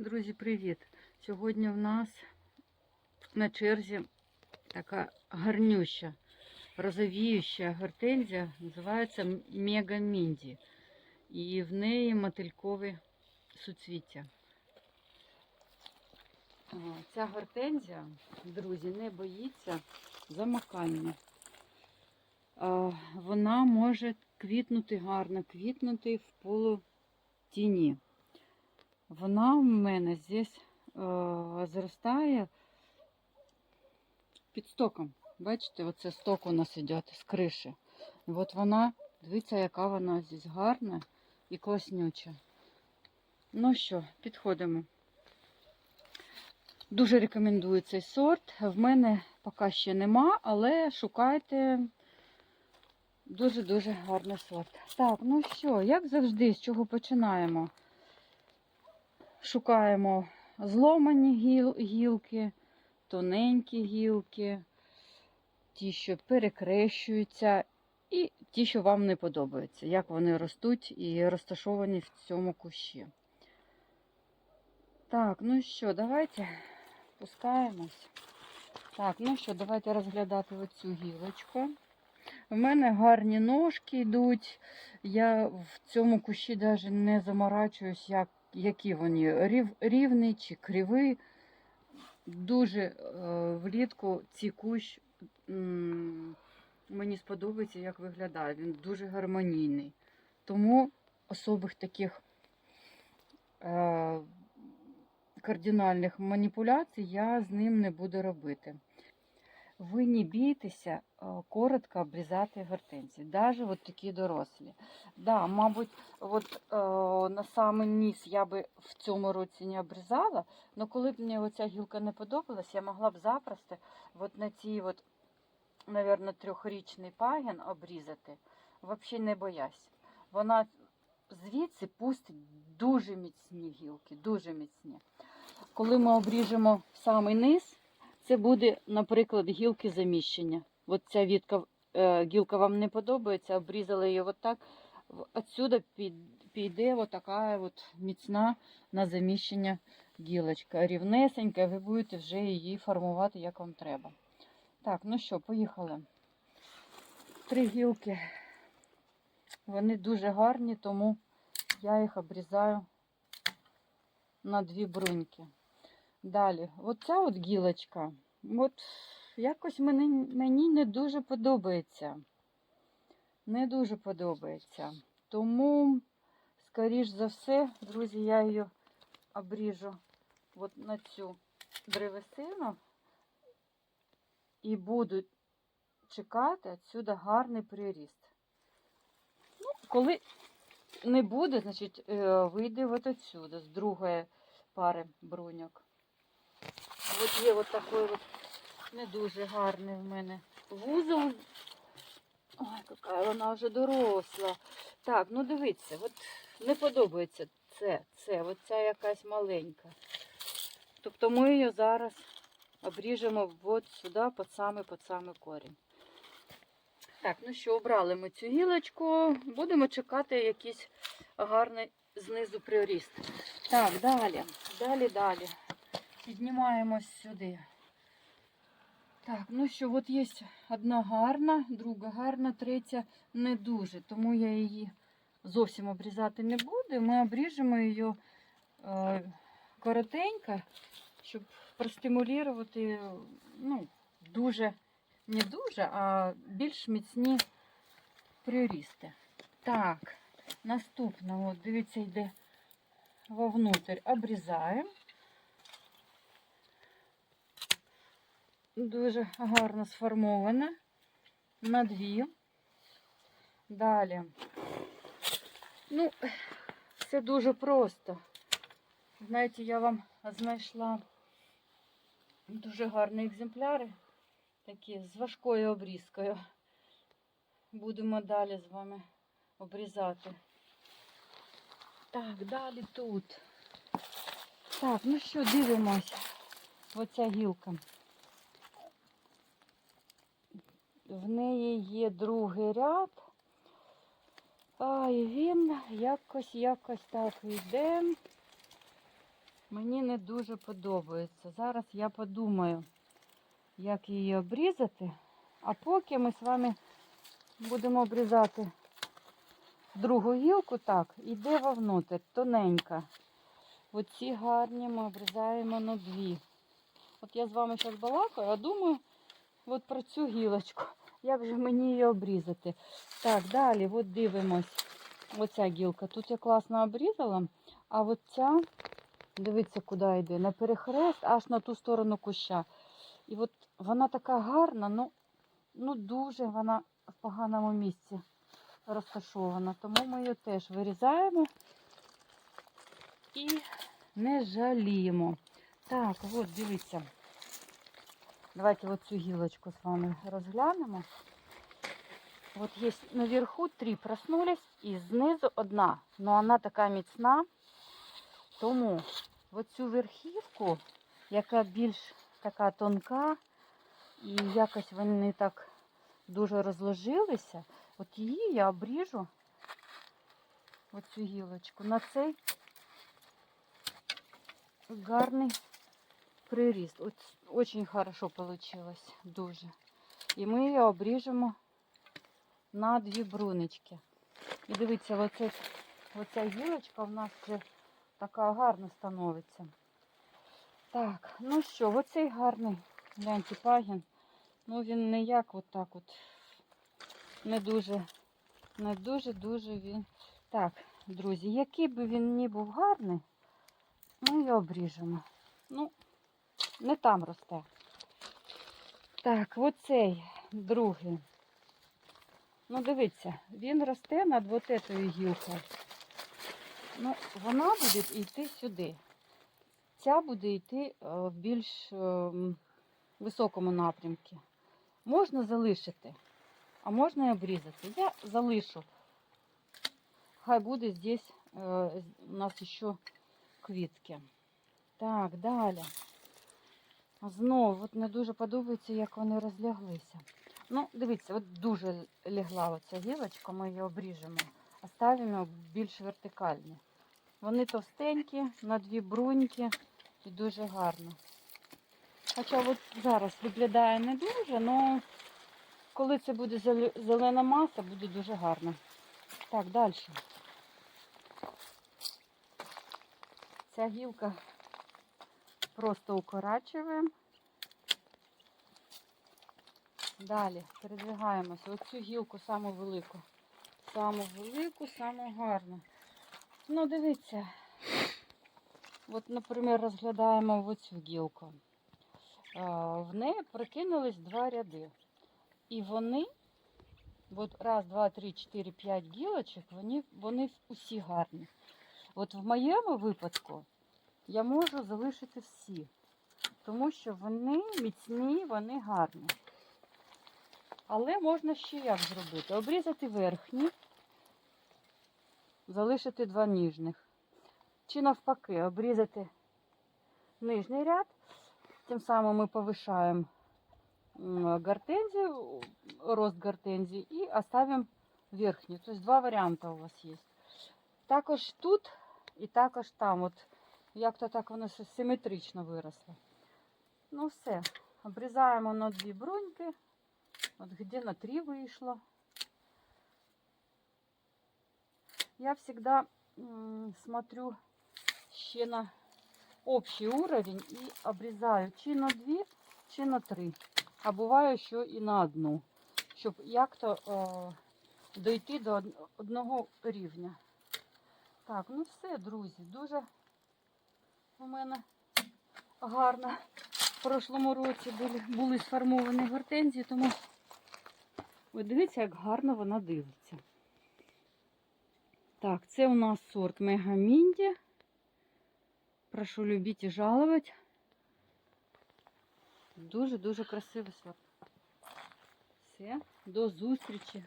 Друзі, привіт! Сьогодні в нас на черзі така гарнюща, розовіюча гортензія, називається Мега Мінді. І в неї мотилькові суцвіття. Ця гортензія, друзі, не боїться замакання. Вона може квітнути гарно, квітнути в полутіні. Вона в мене здесь е, зростає під стоком. Бачите, оце сток у нас іде з криші. І от вона, дивіться, яка вона здесь гарна і класнюча. Ну що, підходимо. Дуже рекомендую цей сорт. В мене поки ще нема, але шукайте дуже-дуже гарний сорт. Так, ну що, як завжди, з чого починаємо? Шукаємо зломані гіл, гілки, тоненькі гілки, ті, що перекрещуються, і ті, що вам не подобаються, як вони ростуть і розташовані в цьому кущі. Так, ну що, давайте пускаємось. Так, ну що, давайте розглядати оцю гілочку. У мене гарні ножки йдуть. Я в цьому кущі навіть не заморачуюсь, як, які вони рів, рівний чи кривий. Дуже е, влітку цей кущ м, мені сподобається, як виглядає. Він дуже гармонійний. Тому особих таких е, кардинальних маніпуляцій я з ним не буду робити. Ви не бійтеся коротко обрізати гортензії, навіть от такі дорослі. Да, мабуть, от, е, на самий низ я би в цьому році не обрізала, але коли б мені оця гілка не подобалась, я могла б запросто от на цій, от, мабуть, трьохрічний пагін обрізати, взагалі не боясь. Вона звідси пустить дуже міцні гілки, дуже міцні. Коли ми обріжемо самий низ, це буде, наприклад, гілки заміщення. От ця вітка, е, гілка вам не подобається, обрізали її отак. Отсюди під, піде отака от міцна на заміщення гілочка. Рівнесенька, ви будете вже її формувати, як вам треба. Так, ну що, поїхали. Три гілки. Вони дуже гарні, тому я їх обрізаю на дві бруньки. Далі, оця от гілочка, от якось мені, мені не дуже подобається. Не дуже подобається. Тому, скоріш за все, друзі, я її обріжу от на цю древесину і буду чекати відсюди гарний приріст. Ну, коли не буде, значить, е, вийде от отсюди, з другої пари бруньок. От є от такий от не дуже гарний в мене вузол. Ой, яка вона вже доросла. Так, ну дивіться, от не подобається це, це, от ця якась маленька. Тобто ми її зараз обріжемо от сюди, під самий, під самий корінь. Так, ну що, обрали ми цю гілочку. Будемо чекати якийсь гарний знизу приріст. Так, далі, далі, далі. Піднімаємось сюди. Так, ну що, от є одна гарна, друга гарна, третя не дуже, тому я її зовсім обрізати не буду. Ми обріжемо її е, коротенько, щоб простимулювати, ну, дуже, не дуже, а більш міцні прирісти. Так, наступна, от, дивіться, йде вовнутрь, обрізаємо. Дуже гарно сформована на дві. Далі. Ну, все дуже просто. Знаєте, я вам знайшла дуже гарні екземпляри, такі з важкою обрізкою. Будемо далі з вами обрізати. Так, далі тут. Так, ну що, дивимося. Оця гілка. В неї є другий ряд. А, і він якось, якось так йде. мені не дуже подобається. Зараз я подумаю, як її обрізати. А поки ми з вами будемо обрізати другу гілку, так, іде вовнутрь, тоненька. Оці гарні ми обрізаємо на дві. От я з вами зараз балакаю, а думаю, от про цю гілочку. Як же мені її обрізати? Так, далі, от дивимось. Оця гілка. Тут я класно обрізала, а от ця, дивіться, куди йде, на перехрест, аж на ту сторону куща. І от вона така гарна, ну, ну дуже вона в поганому місці розташована. Тому ми її теж вирізаємо і не жаліємо. Так, от дивіться. Давайте вот цю гілочку з вами розглянемо. Вот есть наверху три проснулись і знизу одна. Но вона така міцна. Тому оцю верхівку, яка більш така тонка, і якось вони так дуже розложилися, от її я обріжу, оцю гілочку, на цей гарний приріст. Очень хорошо получилось, дуже. І ми її обріжемо на дві брунички. І дивіться, оце, оця гілочка в нас така гарна становиться. Так, ну що, оцей гарний гляньте пагін. Ну він не як от так от. Не дуже, не дуже-дуже він. Так, друзі, який би він ні був гарний, ми його обріжемо. Ну, не там росте. Так, оцей другий. Ну, дивіться, він росте над от цією гілкою. Ну, вона буде йти сюди. Ця буде йти е, в більш е, високому напрямку. Можна залишити, а можна і обрізати. Я залишу. Хай буде здесь е, у нас ще квітки. Так, далі. Знову от не дуже подобається, як вони розляглися. Ну, дивіться, от дуже лягла оця гілочка, ми її обріжемо, а ставимо більш вертикальні. Вони товстенькі, на дві бруньки і дуже гарно. Хоча от зараз виглядає не дуже, але коли це буде зелена маса, буде дуже гарно. Так, далі. Ця гілка просто укорачуємо. Далі передвигаємося. Оцю гілку саму велику. Саму велику, саму гарну. Ну, дивіться. От, наприклад, розглядаємо оцю гілку. В неї прикинулись два ряди. І вони, от раз, два, три, чотири, п'ять гілочок, вони, вони усі гарні. От в моєму випадку я можу залишити всі, тому що вони міцні, вони гарні. Але можна ще як зробити? Обрізати верхні, залишити два ніжних. Чи навпаки, обрізати нижній ряд, тим самим ми повишаємо м, гортензію, рост гортензії і оставимо верхню. Тобто два варіанти у вас є. Також тут і також там. От як-то так воно все симетрично виросло. Ну все, обрізаємо на дві бруньки. От где на три вийшло. Я всегда смотрю ще на общий уровень і обрізаю чи на дві, чи на три. А буває, що і на одну, щоб як-то дойти до одного рівня. Так, ну все, друзі, дуже у мене гарно. В прошлому році були, були сформовані гортензії, тому ви дивіться, як гарно вона дивиться. Так, це у нас сорт Мегамінді. Прошу любіть і жалувати. Дуже-дуже красивий сорт. Все, до зустрічі.